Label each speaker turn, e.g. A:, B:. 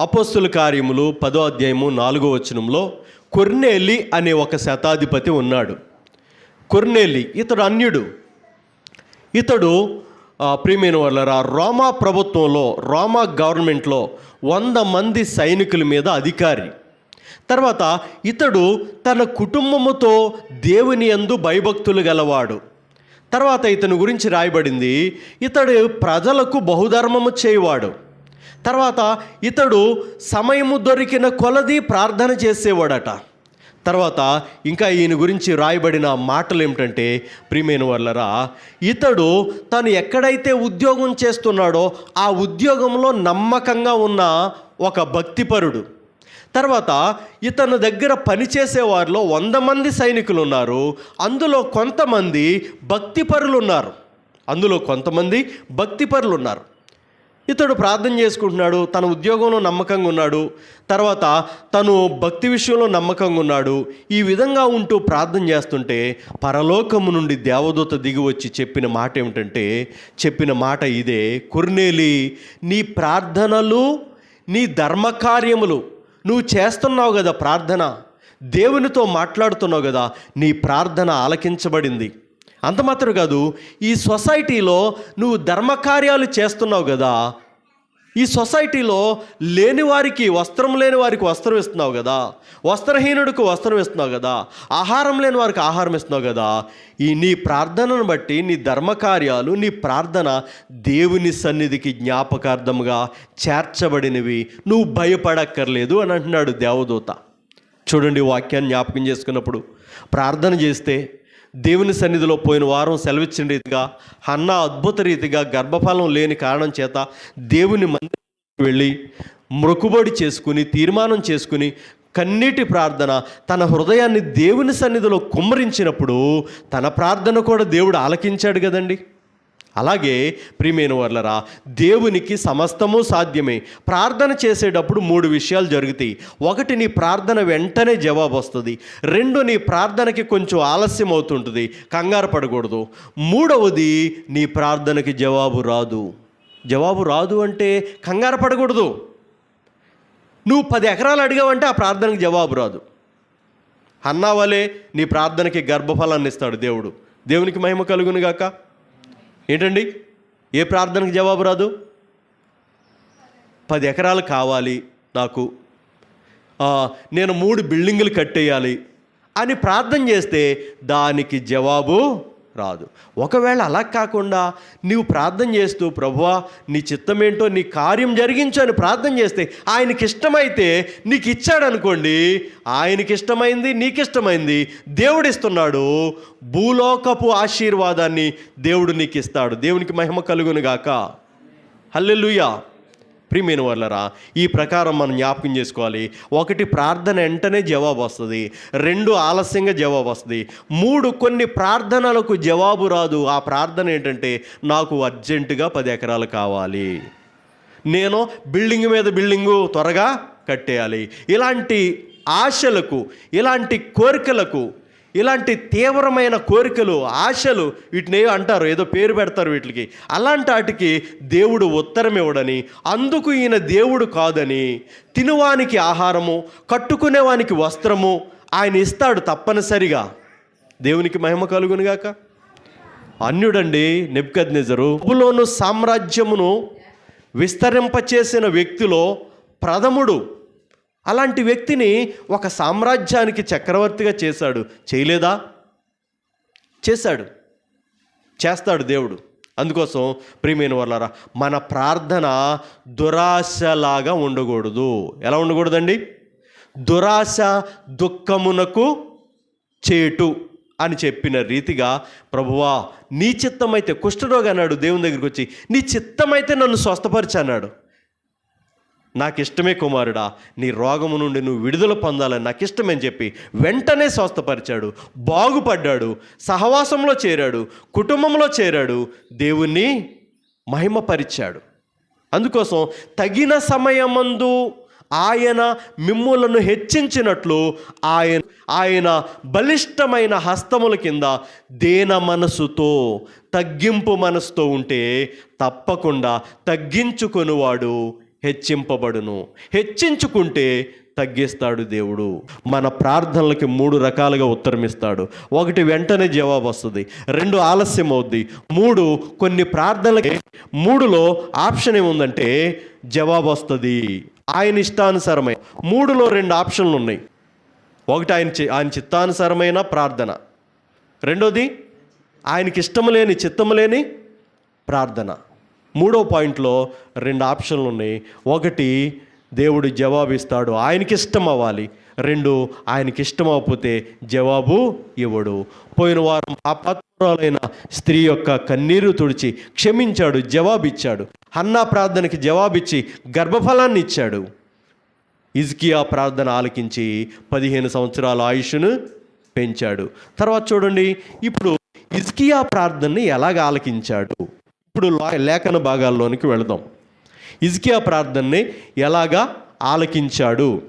A: అపోస్తుల కార్యములు పదో అధ్యాయము నాలుగో వచనంలో కొర్నేలి అనే ఒక శతాధిపతి ఉన్నాడు. కొర్నేలి ఇతడు అన్యుడు. ఇతడు ప్రియమైన వాళ్ళరా రోమా ప్రభుత్వంలో రోమా గవర్నమెంట్లో వంద మంది సైనికుల మీద అధికారి. తర్వాత ఇతడు తన కుటుంబముతో దేవుని యందు భయభక్తులు గలవాడు. తర్వాత ఇతని గురించి రాయబడింది ఇతడు ప్రజలకు బహుధర్మము చేయవాడు. తర్వాత ఇతడు సమయము దొరికిన కొలది ప్రార్థన చేసేవాడట. తర్వాత ఇంకా ఈయన గురించి రాయబడిన మాటలు ఏమిటంటే ప్రియమైన వాళ్ళరా ఇతడు తను ఎక్కడైతే ఉద్యోగం చేస్తున్నాడో ఆ ఉద్యోగంలో నమ్మకంగా ఉన్న ఒక భక్తిపరుడు. తర్వాత ఇతను దగ్గర పనిచేసేవారిలో వంద మంది సైనికులు ఉన్నారు. అందులో కొంతమంది భక్తిపరులు ఉన్నారు. అందులో కొంతమంది భక్తిపరులు ఉన్నారు. ఇతడు ప్రార్థన చేసుకుంటున్నాడు తన ఉద్యోగంలో నమ్మకంగా ఉన్నాడు తర్వాత తను భక్తి విషయంలో నమ్మకంగా ఉన్నాడు ఈ విధంగా ఉంటూ ప్రార్థన చేస్తుంటే పరలోకము నుండి దేవదూత దిగి వచ్చి చెప్పిన మాట ఏమిటంటే చెప్పిన మాట ఇదే కుర్నేలి నీ ప్రార్థనలు నీ ధర్మకార్యములు నువ్వు చేస్తున్నావు కదా ప్రార్థన దేవునితో మాట్లాడుతున్నావు కదా నీ ప్రార్థన ఆలకించబడింది. అంత మాత్రం కాదు ఈ సొసైటీలో నువ్వు ధర్మకార్యాలు చేస్తున్నావు కదా ఈ సొసైటీలో లేని వారికి వస్త్రం లేని వారికి వస్త్రం ఇస్తున్నావు కదా వస్త్రహీనుడికి వస్త్రం ఇస్తున్నావు కదా ఆహారం లేని వారికి ఆహారం ఇస్తున్నావు కదా ఈ నీ ప్రార్థనను బట్టి నీ ధర్మకార్యాలు నీ ప్రార్థన దేవుని సన్నిధికి జ్ఞాపకార్థముగా చేర్చబడినవి. నువ్వు భయపడక్కర్లేదు అని అంటున్నాడు దేవదూత. చూడండి వాక్యాన్ని జ్ఞాపకం చేసుకున్నప్పుడు ప్రార్థన చేస్తే దేవుని సన్నిధిలో పోయిన వారం సెలవిచ్చిన రీతిగా అన్న అద్భుత రీతిగా గర్భఫలం లేని కారణం చేత దేవుని మందిరానికి వెళ్ళి మొక్కుబడి చేసుకుని తీర్మానం చేసుకుని కన్నీటి ప్రార్థన తన హృదయాన్ని దేవుని సన్నిధిలో కుమ్మరించినప్పుడు తన ప్రార్థన కూడా దేవుడు ఆలకించాడు కదండి. అలాగే ప్రియమైన వర్లరా దేవునికి సమస్తము సాధ్యమే. ప్రార్థన చేసేటప్పుడు మూడు విషయాలు జరుగుతాయి. ఒకటి నీ ప్రార్థన వెంటనే జవాబు వస్తుంది. రెండు నీ ప్రార్థనకి కొంచెం ఆలస్యం అవుతుంటుంది. కంగారు పడకూడదు. మూడవది నీ ప్రార్థనకి జవాబు రాదు. జవాబు రాదు అంటే కంగారు పడకూడదు. నువ్వు పది ఎకరాలు అడిగావంటే ఆ ప్రార్థనకి జవాబు రాదు. అన్నావలే నీ ప్రార్థనకి గర్భఫలాన్ని ఇస్తాడు దేవుడు. దేవునికి మహిమ కలుగునుగాక. ఏంటండి? ఏ ప్రార్థనకు జవాబు రాదు? పది ఎకరాలు కావాలి నాకు. నేను మూడు బిల్డింగులు కట్టేయాలి అని ప్రార్థన చేస్తే దానికి జవాబు రాదు. ఒకవేళ అలా కాకుండా నీవు ప్రార్థన చేస్తూ ప్రభువా నీ చిత్తమేంటో నీ కార్యం జరిగించు అని ప్రార్థన చేస్తే ఆయనకి ఇష్టమైతే నీకు ఇచ్చాడనుకోండి ఆయనకి ఇష్టమైంది నీకు ఇష్టమైంది దేవుడు ఇస్తున్నాడు భూలోకపు ఆశీర్వాదాన్ని దేవుడు నీకు ఇస్తాడు దేవునికి మహిమ కలుగును గాక హల్లెలూయా. ప్రియమైన వాళ్ళరా ఈ ప్రకారం మనం జ్ఞాపకం చేసుకోవాలి. ఒకటి ప్రార్థన వెంటనే జవాబు వస్తుంది. రెండు ఆలస్యంగా జవాబు వస్తుంది. మూడు కొన్ని ప్రార్థనలకు జవాబు రాదు. ఆ ప్రార్థన ఏంటంటే నాకు అర్జెంటుగా పది ఎకరాలు కావాలి. నేను బిల్డింగ్ మీద బిల్డింగు త్వరగా కట్టేయాలి. ఇలాంటి ఆశలకు ఇలాంటి కోరికలకు ఇలాంటి తీవ్రమైన కోరికలు ఆశలు వీటిని అంటారు ఏదో పేరు పెడతారు వీటికి. అలాంటి వాటికి దేవుడు ఉత్తరం ఇవ్వడని అందుకు ఈయన దేవుడు కాదని తినువానికి ఆహారము కట్టుకునేవానికి వస్త్రము ఆయన ఇస్తాడు తప్పనిసరిగా. దేవునికి మహిమ కలుగునుగాక. అన్యుడండి నెబ్కద్నెజరు నిజరు సామ్రాజ్యమును విస్తరింపచేసిన వ్యక్తిలో ప్రథముడు అలాంటి వ్యక్తిని ఒక సామ్రాజ్యానికి చక్రవర్తిగా చేశాడు. చేయలేదా? చేశాడు. చేస్తాడు దేవుడు. అందుకోసం ప్రియమైన వాళ్ళారా మన ప్రార్థన దురాశలాగా ఉండకూడదు. ఎలా ఉండకూడదండి? దురాశ దుఃఖమునకు చేటు అని చెప్పిన రీతిగా ప్రభువా నీ చిత్తమైతే కుష్ఠరోగి అన్నాడు దేవుని దగ్గరికి వచ్చి నీ చిత్తమైతే నన్ను స్వస్థపరిచి అన్నాడు నాకు ఇష్టమే కుమారుడా నీ రోగము నుండి నువ్వు విడుదల పొందాలని నాకు ఇష్టమని చెప్పి వెంటనే స్వస్థపరిచాడు బాగుపడ్డాడు సహవాసంలో చేరాడు కుటుంబంలో చేరాడు దేవుణ్ణి మహిమపరిచాడు. అందుకోసం తగిన సమయమందు ఆయన మిమ్ములను హెచ్చించినట్లు ఆయన ఆయన బలిష్టమైన హస్తముల కింద దేన మనసుతో తగ్గింపు మనసుతో ఉంటే తప్పకుండా తగ్గించుకొనివాడు హెచ్చింపబడును. హెచ్చించుకుంటే తగ్గిస్తాడు దేవుడు. మన ప్రార్థనలకి మూడు రకాలుగా ఉత్తరమిస్తాడు. ఒకటి వెంటనే జవాబు వస్తుంది. రెండు ఆలస్యం అవుద్ది మూడు కొన్ని ప్రార్థనలకి మూడులో ఆప్షన్ ఏముందంటే జవాబు వస్తుంది. ఆయన ఇష్టానుసారమై మూడులో రెండు ఆప్షన్లు ఉన్నాయి. ఒకటి ఆయన చి- ఆయన చిత్తానుసారమైన ప్రార్థన. రెండోది ఆయనకి ఇష్టం లేని చిత్తం లేని ప్రార్థన. మూడో పాయింట్లో రెండు ఆప్షన్లు ఉన్నాయి. ఒకటి దేవుడు జవాబిస్తాడు ఆయనకి ఇష్టం అవ్వాలి. రెండు ఆయనకి ఇష్టం అవ్వకపోతే జవాబు ఇవ్వడు. పోయిన వారం పాపాత్మురాలైన స్త్రీ యొక్క కన్నీరు తుడిచి క్షమించాడు జవాబిచ్చాడు హన్నా ప్రార్థనకి జవాబిచ్చి గర్భఫలాన్ని ఇచ్చాడు. ఇజ్కియా ప్రార్థన ఆలకించి పదిహేను సంవత్సరాల ఆయుష్ను పెంచాడు. తర్వాత చూడండి ఇప్పుడు ఇజ్కియా ప్రార్థనని ఎలాగ ఆలకించాడు? ఇప్పుడు లా- లేఖన భాగాల్లోనికి వెళదాం. ఇజ్కియా ప్రార్థనని ఎలాగా ఆలకించాడు?